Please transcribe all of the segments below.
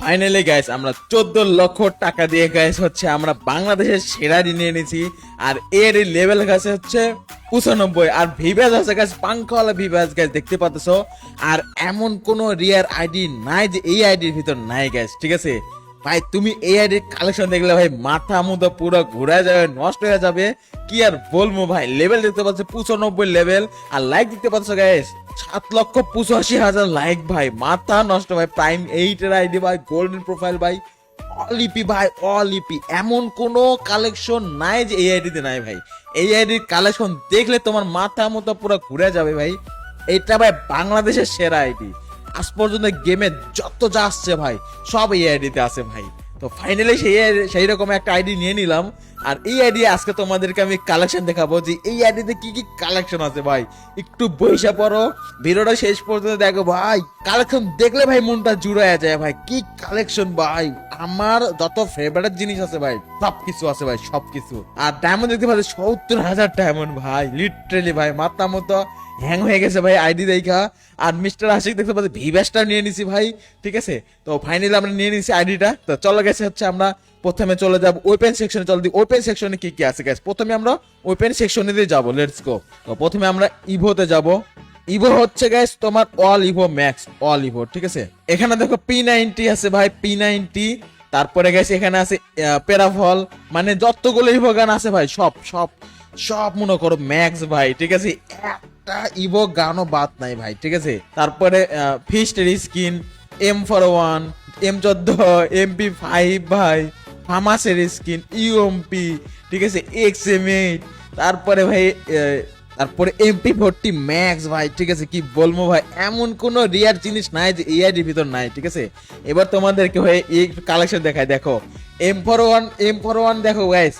Finally guys আমরা চোদ্দ লক্ষ টাকা দিয়ে গাইস হচ্ছে আমরা বাংলাদেশের সেরা ঋণ এনেছি আর এর লেভেল গাছে হচ্ছে পঁচানব্বই। আর ভিভাস আছে গাছ পাঙ্খাওয়ালা ভিভাস গাছ দেখতে পাচ্ছ। আর এমন কোনো রিয়ার আইডি নাই যে এই আইডির ভিতর নাই গাইস ঠিক আছে? ভাই, তুমি এই আইডির কালেকশন দেখলে ভাই, মাথা মুদা পুরো ঘুরে যাবে, নষ্ট হয়ে যাবে। কি আর বলব ভাই লেভেল দেখতে পাচ্ছ, পঁচানব্বই লেভেল আর লাইক দেখতে পাচ্ছ গাইস সাত লক্ষ পঁচাশি হাজার লাইক ভাই, মাথা নষ্ট ভাই প্রাইম এইটের আইডি ভাই গোল্ডেন প্রোফাইল ভাই, অলিপি ভাই, অলিপি। এমন কোন কালেকশন নাই যে এই আইডিতে নাই ভাই। এই আইডির কালেকশন দেখলে তোমার মাথা মতো পুরো ঘুরে যাবে ভাই। এটা ভাই বাংলাদেশের সেরা আইডি আজ পর্যন্ত গেমে যত যা আসছে ভাই, সব এই আইডিতে আছে ভাই। তো ফাইনালি সেই সেই রকম একটা আইডি নিয়ে নিলাম। আর এই আইডি আজকে তোমাদেরকে আমি কালেকশন দেখাবো যে এই আইডিতে কি কি কালেকশন আছে ভাই। একটু বৈশা পড়ো, ভিডিওটা শেষ পর্যন্ত দেখো ভাই। কালেকশন দেখলে ভাই মনটা জুড়ায় যায় ভাই। কি কালেকশন ভাই? আমার যত ফেভারিট জিনিস আছে ভাই সব কিছু আছে ভাই সব কিছু আর ডায়মন্ড দেখতে পাচ্ছি, সত্তর হাজার ডায়মন্ড ভাই লিটারেলি ভাই মাথা মতো হ্যাং হয়ে গেছে ভাই আইডি দেখা। আর মিস্টার আশিক দেখতে পাচ্ছি ভিভ্যাসটা নিয়ে নিছি ভাই, ঠিক আছে? তো ফাইনালি আমরা নিয়ে নিছি আইডিটা তো চলো গেছে হচ্ছে আমরা প্রথমে চলে যাব ওপেন সেকশনে চলে দিই ওপেন সেকশনে কি কি আছে গ্যাস প্রথমে আমরা ওপেন সেকশনে দিয়ে যাব লেটস গো তো প্রথমে আমরা ইভোতে যাব। ইভো হচ্ছে গাইস তোমার all Evo max all Evo, ঠিক আছে? এখানে দেখো পি নাইনটি আছে ভাই পি নাইনটি তারপরে গেছে এখানে আছে প্যারাফল মানে যতগুলো ইভো গান আছে ভাই, সব সব সব মনে করো ম্যাক্স ভাই, ঠিক আছে? একটা ইভো গানও বাদ নাই ভাই, ঠিক আছে? তারপরে ফিস্টের skin M four one M চোদ্দ এমপি ফাইভ ভাই। ফামাসের স্কিন ইউএমপি ঠিক আছে এক্স এম এইট তারপরে ভাই তারপরে এমপি ফোরটি ম্যাক্স ভাই, ঠিক আছে, কি বলব ভাই, এমন কোন রিয়ার জিনিস নাই যে এআইডির ভিতর নাই, ঠিক আছে? এবার তোমাদেরকে ভাই, এই কালেকশন দেখায় দেখো M four one M four one দেখো গাইস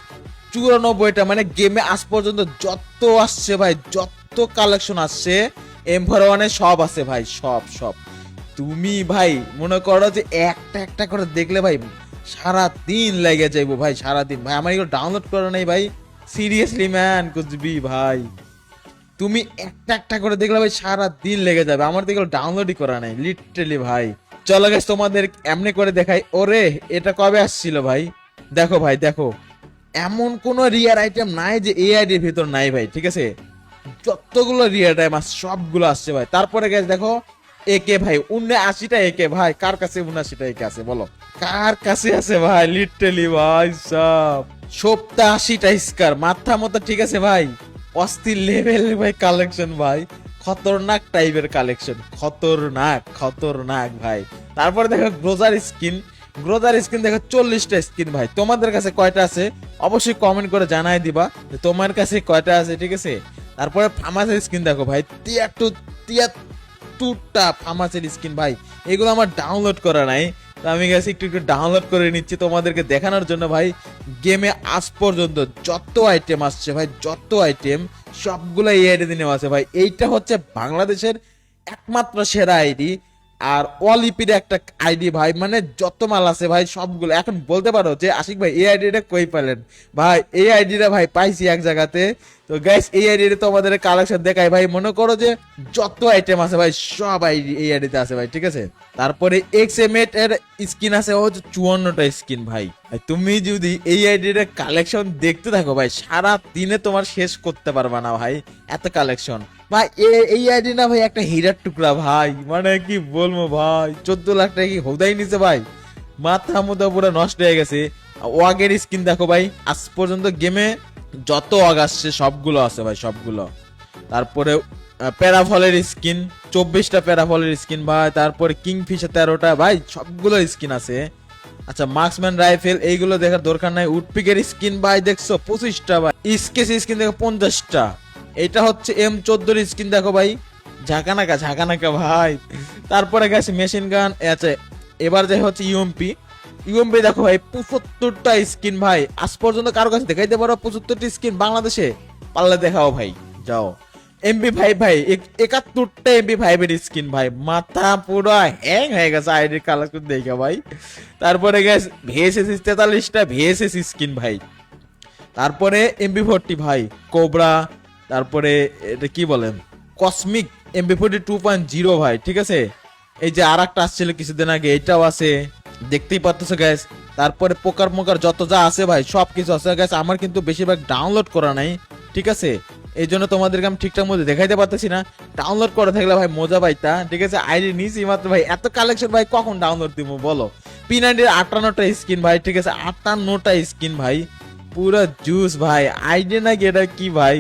চুরানব্বইটা মানে গেমে আজ পর্যন্ত যত আসছে ভাই, যত কালেকশন আসছে এম ফর ওয়ানে সব আছে ভাই, সব সব। তুমি ভাই, মনে করো যে একটা একটা করে দেখলে ভাই সারা দিন লেগে যাইবো ভাই সারা দিন ভাই, আমার এগুলো ডাউনলোড করা নাই ভাই। সিরিয়াসলি ম্যান কুচবি ভাই। তুমি একটা একটা করে দেখলে ভাই সারা দিন লেগে যাবে। আমার তো এগুলো ডাউনলোডই করা নাই লিটারেলি ভাই। চলো গেছে তোমাদের এমনি করে দেখাই। ওরে, এটা কবে আসছিল ভাই? দেখো ভাই, দেখো। এমন কোন রিয়ার আইটেম নাই যে এই আইডির ভিতর নাই ভাই, ঠিক আছে? যতগুলো রিয়ার আইটেম সবগুলো আসছে ভাই। তারপরে গেছে দেখো একে ভাই, উন্নে আশিটা একে ভাই, কার কাছে উনআশিটা একে আছে বলো? কার কাছে আছে ভাই? লিটারেলি ভাই সব। সপ্তাহ আশিটা স্কার মাথা মতো ঠিক আছে ভাই? অস্থির লেভেল ভাই কালেকশন ভাই। খতরনাক টাইপের কালেকশন খতরনাক খতরনাক ভাই। তারপরে দেখো গ্রোজার স্কিন গ্রোজার স্কিন দেখো চল্লিশটা স্কিন ভাই। তোমাদের কাছে কয়টা আছে? অবশ্যই কমেন্ট করে জানাই দিবা তোমার কাছে কয়টা আছে, ঠিক আছে? তারপরে ফার্মাসের স্কিন দেখো ভাই তিয়াত্তর তিয়াত্তরটা ফার্মাসের স্কিন ভাই। এগুলো আমার ডাউনলোড করা নাই। তো আমি গেছি একটু একটু ডাউনলোড করে নিচ্ছি তোমাদেরকে দেখানোর জন্য, ভাই। গেমে আজ পর্যন্ত যত আইটেম আসছে, ভাই, যত আইটেম সবগুলো এই আইডি নেওয়া আছে, ভাই। এইটা হচ্ছে বাংলাদেশের একমাত্র সেরা আইডি আর অলিপির একটা আইডি ভাই মানে যত মাল আছে ভাই সবগুলো। এখন বলতে পারো যে আশিক ভাই, এই আইডিটা কই পেলেন? ভাই, এই আইডিটা ভাই পাইছি এক জায়গাতে। তো গাইস এই আইডিটা তো আমাদের কালেকশন দেখাই ভাই, মনে করো যে যত আইটেম আছে ভাই, সব আইডি, এই আইডিতে আছে ভাই, ঠিক আছে? তারপরে এক্স এম এট এর স্কিন আছে, ও হচ্ছে চুয়ান্নটা স্কিন ভাই। তুমি যদি এই আইডির কালেকশন দেখতে থাকো ভাই সারা দিনে তোমার শেষ করতে পারবা না ভাই, এত কালেকশন ভাই এই আইডি না ভাই, একটা হীরার টুকরা ভাই। মানে কি বলব ভাই, চোদ্দ লাখ টাকা কি হোদাই নিছে ভাই? মাথা মুথা পুরো নষ্ট হয়ে গেছে। ওয়াগের স্কিন দেখো ভাই, আজ পর্যন্ত গেমে যত ওয়াগ আসছে, সবগুলো আছে ভাই, সবগুলো। তারপরে প্যারাফলের স্কিন, চব্বিশটা প্যারাফলের স্কিন ভাই, তারপরে কিংফিশার তেরোটা, ভাই, সবগুলো স্কিন আছে। আচ্ছা মার্কসম্যান রাইফেল, এইগুলো দেখার দরকার নাই। উডপিকের স্কিন ভাই, দেখছ, পঁচিশটা ভাই। স্কেচ স্কিন দেখো, পঞ্চাশটা। এটা হচ্ছে এম চোদ্দোর স্কিন দেখো ভাই। ঝাঁকানাকা ঝাঁকানাকা ভাই। তারপরে গেছে মেশিন গান আচ্ছা এবার যে হচ্ছে ইউএমপি ইউএমপি দেখো ভাই, পঁচাত্তরটা স্কিন ভাই। আজ পর্যন্ত কারও কাছে দেখাইতে পারো পঁচাত্তরটি স্কিন বাংলাদেশে? পারলে দেখাও ভাই, যাও। এমবি ফাইভ ভাই, এক- একাত্তরটা এমবি ফাইভের স্কিন ভাই। মাথা পুরো হ্যাং হয়ে গেছে আইডির কালেকশন দেখে ভাই। তারপরে গেছে ভিএসএস তেতাল্লিশটা ভিএসএস স্কিন ভাই। তারপরে এমবি ফোরটি ভাই কোবরা তারপরে, এটা কি বলেন? Cosmic MB forty two point zero ভাই, ঠিক আছে? এই যে আর একটা আসছিল কিছুদিন আগে, এটাও আছে। দেখতেই পাচ্ছ গ্যাস তারপরে পোকার মোকার যত যা আছে ভাই সব কিছু আছে গ্যাস আমার কিন্তু বেশিরভাগ ডাউনলোড করা নাই, ঠিক আছে? এই জন্য তোমাদেরকে আমি ঠিকঠাক মতো দেখাইতে পারতেছি না। ডাউনলোড করে থাকলে ভাই মজা পাইতা, ঠিক আছে? আইডি নিয়েছি মাত্র ভাই। এত কালেকশন ভাই কখন ডাউনলোড দিব বলো? পি নাইনটির আটান্নটা স্কিন ভাই, ঠিক আছে? আটান্নটা স্কিন ভাই। পুরো জুস ভাই। আইডি নাকি এটা কি ভাই?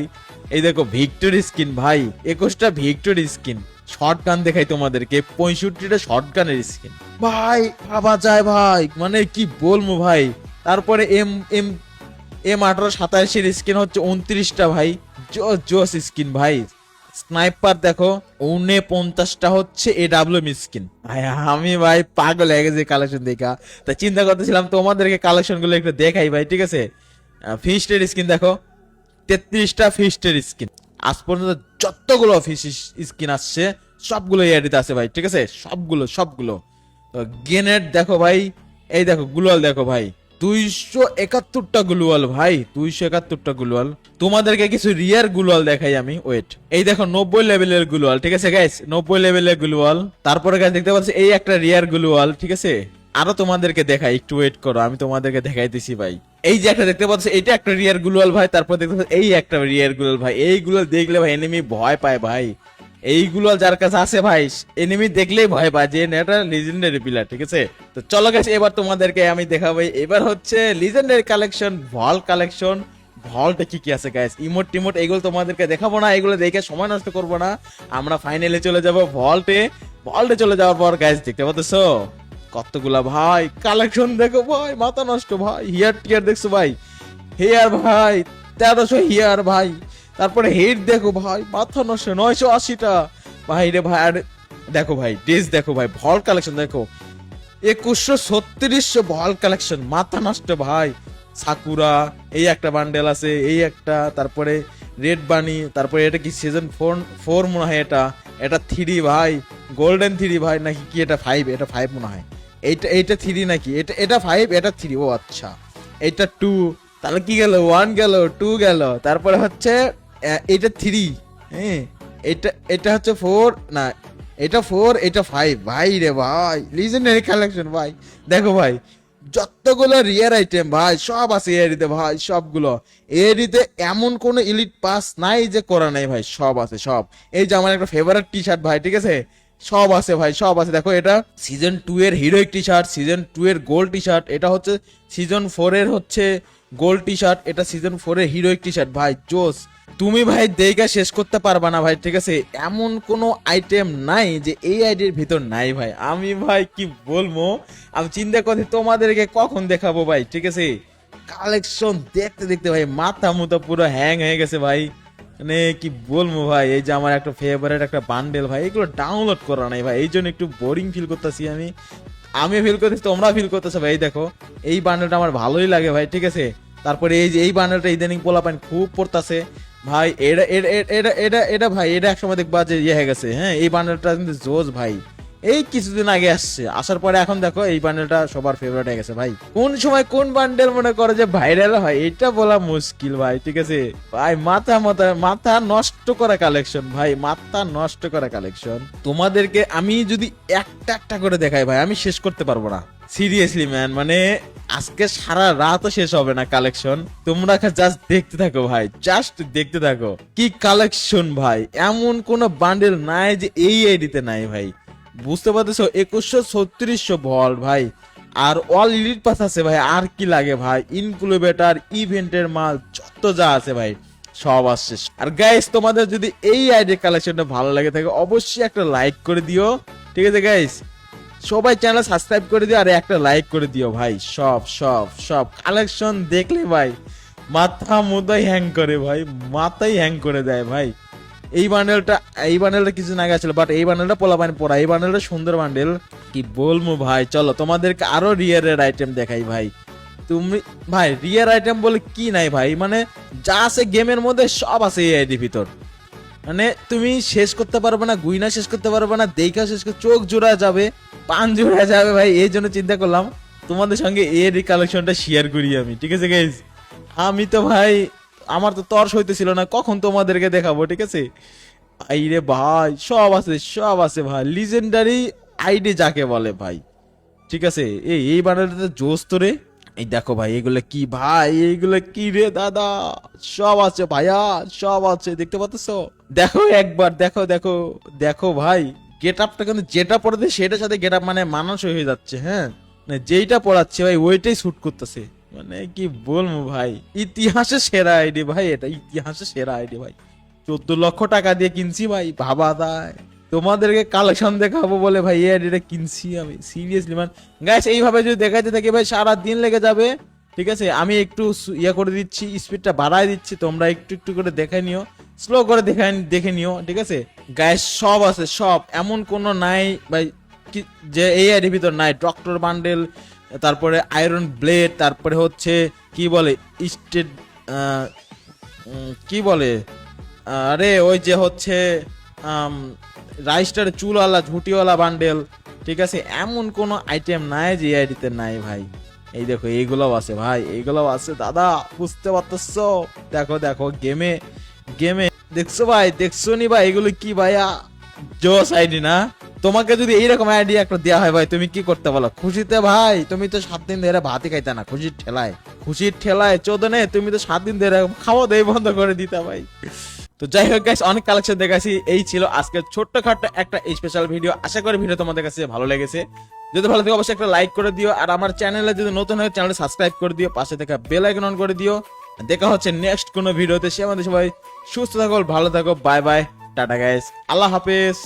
এই দেখো ভিক্টোরি স্কিন, ভাই। একুশটা ভিক্টোরি স্কিন। শর্ট গান দেখাই তোমাদেরকে। পঁয়ষট্টিটা শর্ট গানের স্কিন। ভাই, ভাবা যায় ভাই। মানে কি বলব ভাই? তারপরে এম এম এম আঠারো সাতাশের স্কিন হচ্ছে উনত্রিশটা ভাই। জোস স্কিন ভাই। স্নাইপার দেখো, উনে পঞ্চাশটা হচ্ছে এ ডাব্লিউ স্কিন। ভাই, আমি ভাই পাগল হয়ে গেছে কালেকশন দেখা। তা চিন্তা করতেছিলাম তোমাদেরকে কালেকশনগুলো একটু দেখাই ভাই, ঠিক আছে? ফিস্টের স্কিন দেখো। তেত্রিশটা ফিস্টের স্কিন আজ পর্যন্ত যতগুলো ফিস স্কিন আসছে, সবগুলো এডিতে আছে ভাই, ঠিক আছে? সবগুলো সবগুলো। গেনেট দেখো ভাই, এই দেখো গুলোয়াল দেখো ভাই। দুইশো একাত্তরটা গুলওয়াল ভাই, দুইশো একাত্তরটা গুলওয়াল তোমাদেরকে কিছু রিয়ার গুলওয়াল দেখাই আমি ওয়েট এই দেখো, নব্বই লেভেলের গুলওয়াল ঠিক আছে গাইস নব্বই লেভেলের গুলওয়াল তারপরে গাইস দেখতে পাচ্ছি, এই একটা রিয়ার গুলওয়াল ঠিক আছে? আরও তোমাদেরকে দেখাই, একটু ওয়েট করো, আমি তোমাদেরকে দেখাইতেছি ভাই। এই যে একটা দেখতে পাচ্ছ, এটা একটা রিয়ার গুলওয়াল ভাই, তারপর দেখতে পাচ্ছ, এই একটা রিয়ার গুলওয়াল ভাই। এইগুলো দেখলে ভাই এনিমি ভয় পায় ভাই। এইগুলো যার কাছে আছে ভাই এনিমি দেখলেই ভয় পায় যে এটা লিজেন্ডারি পিলার ঠিক আছে? তো চলো গেছে এবার তোমাদেরকে আমি দেখাবো। এবার হচ্ছে লিজেন্ডারি কালেকশন ভল কালেকশন ভলটা কি কি আছে গাইস ইমোট টিমোট, এগুলো তোমাদেরকে দেখাবো না, এগুলো দেখে সময় নষ্ট করব না। আমরা ফাইনালে চলে যাব ভল্টে ভল্টে চলে যাওয়ার পর গাইস দেখতে পাচ্ছ? কতগুলা ভাই? কালেকশন দেখো ভাই, মাথা নষ্ট ভাই। হিয়ার টিয়ার দেখছ ভাই? হেয়ার ভাই, তেরোশো হিয়ার ভাই। তারপরে হেড দেখো ভাই, মাথা নষ্ট, নয়শো আশিটা। ভাই রে ভাই, আর দেখো ভাই ড্রেস দেখো ভাই, ভল কালেকশন দেখো। একুশশো ছত্রিশশো ভল কালেকশন মাথা নষ্ট ভাই। সাকুরা এই একটা বান্ডেল আছে, এই একটা, তারপরে রেড বানি তারপরে এটা কি সিজন ফোর ফোর মনে হয় এটা। এটা থ্রি ভাই গোল্ডেন থ্রি ভাই, নাকি কি এটা ফাইভ এটা ফাইভ মনে হয়। এইটা এইটা থ্রি নাকি? এটা এটা ফাইভ এটা থ্রি ও আচ্ছা। এটা টু তাহলে কি গেল? ওয়ান গেল টু গেল। তারপরে হচ্ছে এটা থ্রি হ্যাঁ? এটা এটা হচ্ছে ফোর না, এটা ফোর এটা ফাইভ ভাই রে ভাই লিজেন্ডারি কালেকশন ভাই। দেখো ভাই, যতগুলো রিয়ার আইটেম ভাই, সব আছে এরিতে ভাই, সবগুলো। এরিতে এমন কোন ইলিট পাস নাই যে করা নাই ভাই, সব আছে, সব। এই যে আমার একটা ফেভারিট টি শার্ট ভাই, ঠিক আছে? সব আছে ভাই, সব আছে। দেখো এটা সিজন টু এর heroic T shirt season two এর গোল্ড টি শার্ট এটা হচ্ছে সিজন ফোর এর হচ্ছে গোল্ড টি শার্ট এটা সিজন ফোর এর হিরোইক টি শার্ট ভাই, জোস, তুমি ভাই দেখা শেষ করতে পারবা না ভাই, ঠিক আছে? এমন কোনো আইটেম নাই যে এই আইডির ভিতর নাই ভাই। আমি ভাই কি বলব? আমি চিন্তা করছি তোমাদেরকে কখন দেখাবো ভাই, ঠিক আছে? কালেকশন দেখতে দেখতে ভাই মাথা মুথা পুরো হ্যাং হয়ে গেছে ভাই। মানে কি বলব ভাই, এই যে আমার একটা ফেভারেট একটা বান্ডেল ভাই, এগুলো ডাউনলোড করা নাই ভাই এই জন্য একটু বোরিং ফিল করতেছি আমি। আমি ফিল করতেছি তোমরা ফিল করতেছো ভাই দেখো, এই বান্ডেলটা আমার ভালোই লাগে ভাই, ঠিক আছে? তারপরে এই যে, এই বান্ডেলটা ইদানিং পোলা পান খুব পড়তাছে। ভাই, এটা এটা এটা এটা ভাই, এটা একসময় দেখবা যে ইয়ে হয়ে গেছে হ্যাঁ এই বান্ডেলটা কিন্তু জোজ ভাই। এই কিছুদিন আগে আসছে। আসার পরে এখন দেখো এই বান্ডেলটা সবার ফেভারিট হয়ে গেছে ভাই। কোন সময় কোন বান্ডেল মনে করে যে ভাইরাল হয়, এটা বলা মুশকিল ভাই, ঠিক আছে? ভাই, মাথা মাথা মাথা নষ্ট করা কালেকশন ভাই, মাথা নষ্ট করা কালেকশন তোমাদেরকে আমি যদি একটা একটা করে দেখাই ভাই, আমি শেষ করতে পারব না। সিরিয়াসলি ম্যান মানে আজকে সারা রাতও শেষ হবে না কালেকশন তোমরা জাস্ট দেখতে থাকো ভাই জাস্ট দেখতে থাকো। কি কালেকশন ভাই, এমন কোন বান্ডেল নাই যে এই আইডিতে নাই ভাই। বুঝতে পারতেছো, একুশশো ছত্রিশশো ভল ভাই। আর অল ইলিট পাস আছে, ভাই। আর কি লাগে, ভাই? ইনক্লুবেটার ইভেন্টের মাল, যত যা আছে, ভাই, সব আসছে। আর গাইস তোমাদের যদি এই আইডি কালেকশনটা ভালো লাগে থাকে, অবশ্যই একটা লাইক করে দিও। ঠিক আছে গাইস সবাই চ্যানেল সাবস্ক্রাইব করে দিও আর একটা লাইক করে দিও, ভাই। সব সব সব কালেকশন দেখলে, ভাই, মাথা মুদাই হ্যাং করে, ভাই। মাথাই হ্যাং করে দেয়, ভাই। এই বান্ডেলটা এই বান্ডেলটা কিছু আগে ছিল বাট এই বান্ডেলটা পোলা পানি পড়া, এই বান্ডেলটা সুন্দর বান্ডেল কি বলব ভাই? চলো, তোমাদেরকে আরও রিয়ারের আইটেম দেখাই ভাই। তুমি, ভাই রিয়ার আইটেম বলে কি নাই ভাই? মানে যা আছে গেমের মধ্যে সব আছে এই আইডি ভিতর। মানে তুমি শেষ করতে পারবে না, গুইনা শেষ করতে পারবে না দেখা শেষ করে, চোখ জোড়া যাবে, পান জোড়া যাবে ভাই, এই জন্য চিন্তা করলাম। তোমাদের সঙ্গে এর কালেকশনটা শেয়ার করি আমি, ঠিক আছে গাইজ আমি তো ভাই আমার তো তর্স হইতেছিল না, কখন তোমাদেরকে দেখাবো, ঠিক আছে? ভাই রে ভাই, সব আছে সব আছে ভাই লিজেন্ডারি আইডি যাকে বলে ভাই, ঠিক আছে? এই এই বান্ডেলটাতে জোস তো রে। এই দেখো ভাই, এগুলো কি ভাই এইগুলো কি রে দাদা? সব আছে ভাইয়া, সব আছে, দেখতে পাচ্ছ? দেখো একবার, দেখো দেখো দেখো ভাই গেট আপটা কিন্তু যেটা পড়াতে সেটার সাথে গেট আপ মানে মানানসই হয়ে যাচ্ছে হ্যাঁ? মানে যেইটা পড়াচ্ছে ভাই, ওইটাই শুট করতেছে। মানে কি বলব ভাই? ইতিহাসে সেরা আইডি ভাই এটা, ইতিহাসে সেরা আইডি ভাই। চোদ্দ লক্ষ টাকা দিয়ে কিনছি ভাই, ভাবা দায় তোমাদেরকে কালেকশন দেখাবো বলে ভাই, এই আইডিটা কিনছি আমি সিরিয়াসলি মানে গাইস এইভাবে যদি দেখাইতে থাকি ভাই, সারা দিন লেগে যাবে। ঠিক আছে? আমি একটু ইয়ে করে দিচ্ছি স্পিডটা বাড়ায় দিচ্ছি, তোমরা একটু একটু করে দেখে নিও। স্লো করে দেখে দেখে নিও, ঠিক আছে? গাইস সব আছে, সব। এমন কোনো নাই ভাই যে এই আইডির ভিতর নাই। ডক্টর বান্ডেল তারপরে আয়রন ব্লেড তারপরে হচ্ছে, কি বলে স্টেট কি বলে, আরে ওই যে হচ্ছে রাইস্টার চুলওয়ালা, ঝুটিওয়ালা বান্ডেল ঠিক আছে? এমন কোনো আইটেম নাই যে আইডিতে নাই ভাই। এই দেখো, এইগুলোও আছে ভাই, এইগুলোও আছে দাদা, বুঝতে পারতেছো? দেখো দেখো গেমে গেমে দেখছ ভাই, দেখছ নি ভাই, এগুলো কি ভাইয়া? জোস আইডি না? তোমাকে যদি এইরকম আইডি একটা দেওয়া হয় ভাই, তুমি কি করতে বলো? খুশিতে ভাই, তুমি তো সাত দিন ধরে ভাতই খাইতে না, খুশির ঠেলায়। খুশির ঠেলায় চোদনে, তুমি তো সাত দিন ধরে খাওয়া দাওয়া বন্ধ করে দিতে ভাই। তো যাই হোক গাইস অনেক কালেকশন দেখাছি এই ছিল আজকের ছোট্টখাট্ট একটা স্পেশাল ভিডিও আশা করি ভিডিও তোমাদের কাছে ভালো লেগেছে। যদি ভালো থাকে অবশ্যই একটা লাইক করে দিও, আর আমার চ্যানেলে যদি নতুন হয় চ্যানেলটা সাবস্ক্রাইব করে দিও, পাশে থাকা বেল আইকন অন করে দিও। দেখা হচ্ছে নেক্সট কোনো ভিডিওতে সে আমাদের সবাই সুস্থ থাকো, ভালো থাকো বাই বাই টাটা গাইস আল্লাহ হাফেজ।